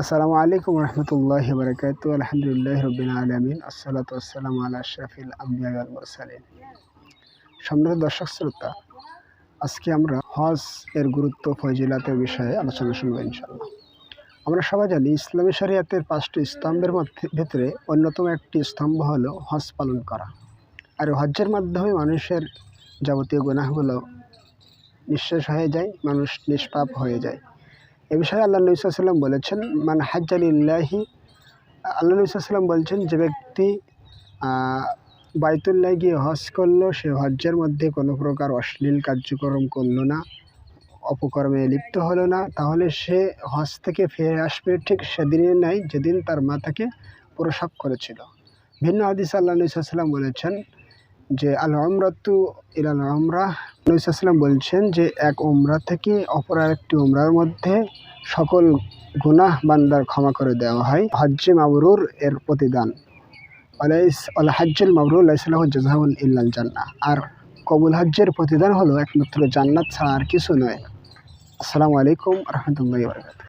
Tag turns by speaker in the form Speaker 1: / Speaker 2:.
Speaker 1: আসসালামু আলাইকুম রহমতুল্লাহ বরকাত আলহামদুলিল্লাহ রবিন আলমিন, আসসালাতু আসসালামু আলা আশরাফিল আম্বিয়া ওয়াল মুরসালিন। সম্মানিত দর্শক শ্রোতা, আজকে আমরা হজ এর গুরুত্ব, ফজিলাতের বিষয়ে আলোচনা শুনব ইনশাল্লাহ আমরা সবাই জানি ইসলামী শরিয়াতের পাঁচটি স্তম্ভের মধ্যে ভেতরে অন্যতম একটি স্তম্ভ হলো হজ পালন করা। আর হজ্জের মাধ্যমে মানুষের যাবতীয় গুনাহগুলো নিঃশেষ হয়ে যায়, মানুষ নিষ্পাপ হয়ে যায়। এ বিষয়ে আল্লাহ নবীলাম বলেছেন, মান হাজ্জালিল্লাহি আল্লাহ নবীলাম বলছেন, যে ব্যক্তি বাইতুল্লাহ গিয়ে হজ করল, সে হজ্জের মধ্যে কোনো প্রকার অশ্লীল কার্যক্রম করল না, অপকর্মে লিপ্ত হলো না, তাহলে সে হজ থেকে ফিরে আসবে ঠিক সেদিনের নাই, যেদিন তার মা তাকে প্রসাব করেছিল। ভিন্ন হাদিস আল্লাহ নবীলাম বলেছেন যে আল আমরাতু ইলাল আমরা নবীলাম বলছেন যে এক উমরা থেকে অপর একটি উমরার মধ্যে সকল গুনাহ বান্দার ক্ষমা করে দেওয়া হয়। হজ্জে মাবরুর এর প্রতিদান। হাজ্জুল মাবরুর আলাইসাল্লাহ জাজাউল ইল্লাল জান্না আর কবুল হজ্জের প্রতিদান হলো একমাত্র জান্নাত ছাড়া আর কিছু নয়। আসসালামু আলাইকুম রহমতুল্লাহ বরকাত